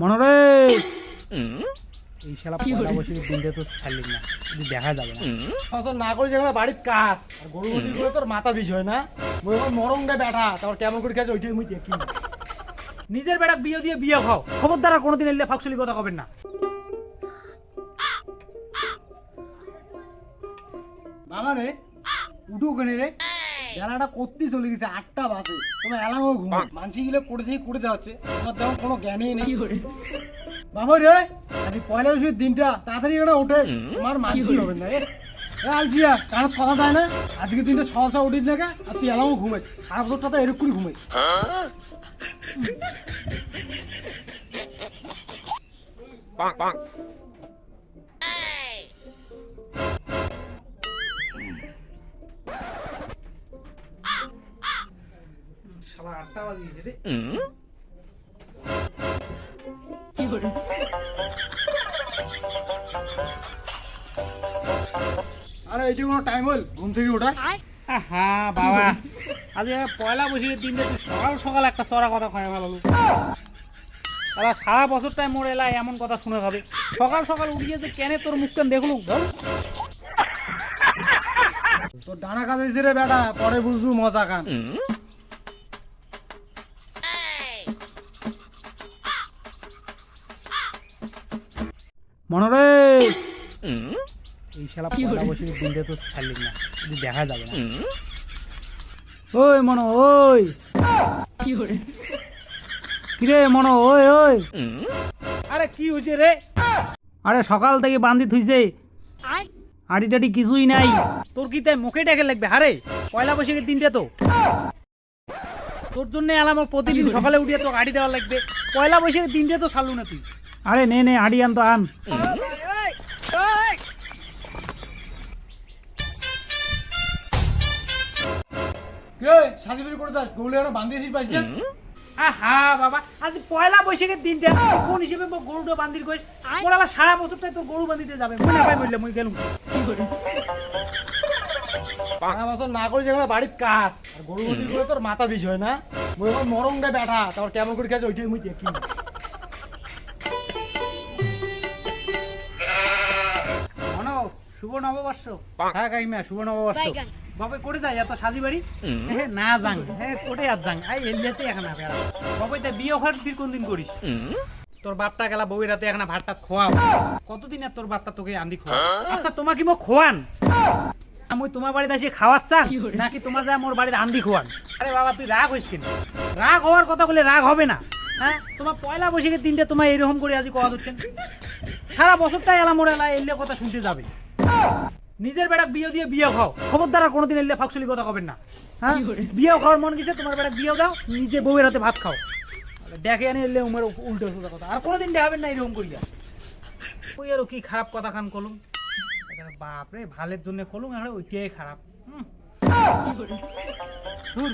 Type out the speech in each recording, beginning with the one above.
মনরে এই শালা পয়লা বছরের দিনটা তো ছাড়লি না। যদি দেখা যাবে না। ফসল না করে যেখানে বাড়ির কাজ। আর গরু করে তোর মাথা বিষয় না। মই আমার মরম দে ব্যাটা তারপর কেমন করে খেয়েছে ওইটাই মুই দেখি নিজের বেটা বিয়ে দিয়ে বিয়ে খাও। খবরদার আর কোনোদিন এলে ফাঁকশুলি কথা কবেন না। বাবা রে উঠু ওখানে রে। বেলাটা করতে চলে গেছে আটটা বাজে। তোমার এলাকাও ঘুম মানসি গিলে করে থেকে করে দেওয়া হচ্ছে। তোমার তেমন কোনো জ্ঞানই নেই। বাবা রে আজ পয়লা বছরের দিনটা তাড়াতাড়ি করে ওঠে। তোমার মানসি হবে না। আলসিয়া কারণ কথা যায় না। আজকে দিনটা সহসা উঠিস না কে? আর তুই এলাকাও ঘুমাই। সারা বছরটা তো এরকম করে ঘুমাই শালা আটটা আরে এইটি কোনো টাইম হল? ঘুম থেকে ওঠা হ্যাঁ বাবা। আজ পয়লা দিনটা সকাল সকাল একটা চড়া কথা খায় ভালো তারা সারা বছরটাই মোর এলায় এমন কথা শুনে খাবে। সকাল সকাল উঠিয়ে যে কেনে তোর মুখ কেন দেখলু বল। তোর ডানা কাজ রে বেটা পরে বুঝব মজা খান মনরে। এই শালা পয়লা বৈশাখের দিনটা তো ছাড়লি না। দেখা যাবে না। ওই মনো ওই। কিরে মনো ওই ওই। আরে কি হয়েছে রে? আরে সকাল থেকে বান্ধি থুইছে। আড়ি টাড়ি কিছুই নাই। তোর কি তাই মুখে ডেকে লাগবে? হারে পয়লা বৈশাখের দিনটা তো। তোর জন্য আলাম প্রতিদিন সকালে উঠিয়ে তো আড়ি দেওয়া লাগবে। পয়লা বৈশাখের দিনটা তো ছাড়লু না তুই। আরে নে নে আড়ি আন। তো আন আহা বাবা আজ পয়লা বৈশাখের দিনটা তুই কোন হিসেবে মোর গরুটা বান্ধির কইস মোর আবার সারা বছরটাই তোর গরু বান্ধিতে যাবে মনে পাই বললে মুই গেলুম। সারা বছর না করে যেখানে বাড়ির কাজ। আর গরু গতির করে তোর মাথা বিষয় না। মই আমার মরম দে ব্যাটা তারপর কেমন করে খেয়েছে ওইটাই মুই দেখি শুভ নববর্ষ। হ্যাঁ কাকিমা শুভ নববর্ষ। বাবা করে যায় এত সাজি বাড়ি? হ্যাঁ না যাং হ্যাঁ কোটে আর যাং। আই এলিয়াতে এখন বেড়া বাবা তা বিয়ে ওখান ফির কোন দিন করিস তোর বাপটা গেলা বউয়ের রাতে এখন ভাতটা খোয়াও। কতদিন আর তোর বাপটা তোকে আন্দি খোয়া আচ্ছা তোমাকে মো খোয়ান? আমি তোমার বাড়িতে এসে খাওয়াচ্ছা নাকি তোমার যা মোর বাড়িতে আন্দি খোয়ান? আরে বাবা তুই রাগ হইস কেন? রাগ হওয়ার কথা বলে রাগ হবে না। হ্যাঁ তোমার পয়লা বৈশাখের দিনটা তোমার এরকম করে আজ কথা হচ্ছেন সারা বছরটাই এলা মোর এলা এলে কথা শুনতে যাবে। নিজের বেটা বিয়ে দিয়ে বিয়ে খাও। খবরদার আর কোনোদিন এলে কথা কবেন না। হ্যাঁ? বিয়ে খাওয়ার মন গেছে তোমার বেটা বিয়ে দাও নিজে বউয়ের হাতে ভাত খাও। দেখে আনি এলে উমের উল্টো সোজা কথা। আর কোনোদিন দেখাবেন না এরকম করিয়া ওই আরও কি খারাপ কথা বাপরে ভালের জন্য কলুম এখন ওইটাই খারাপ। হুম।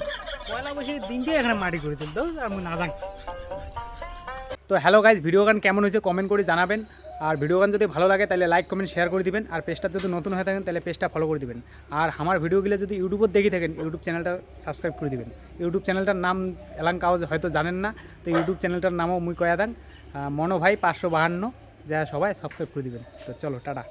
পয়লা বৈশাখের দিনটাই এখানে মাটি করে তুলতে আর আমি না জান। তো হ্যালো গাইজ ভিডিও গান কেমন হয়েছে কমেন্ট করে জানাবেন। আর ভিডিও গান যদি ভালো লাগে, তাহলে লাইক কমেন্ট শেয়ার করে দিবেন। আর পেজটা যদি নতুন হয়ে থাকেন, তাহলে পেজটা ফলো করে দিবেন। আর আমার ভিডিওগুলো যদি ইউটিউবত দেখে থাকেন ইউটিউব চ্যানেলটা সাবস্ক্রাইব করে দিবেন। ইউটিউব চ্যানেলটার নাম এলাং কাগজ হয়তো জানেন না, তো ইউটিউব চ্যানেলটার নামও মুই কয়া দাং। মনো ভাই পাঁচশো বাহান্ন, যা সবাই সাবস্ক্রাইব করে দিবেন। তো চলো, টাটা।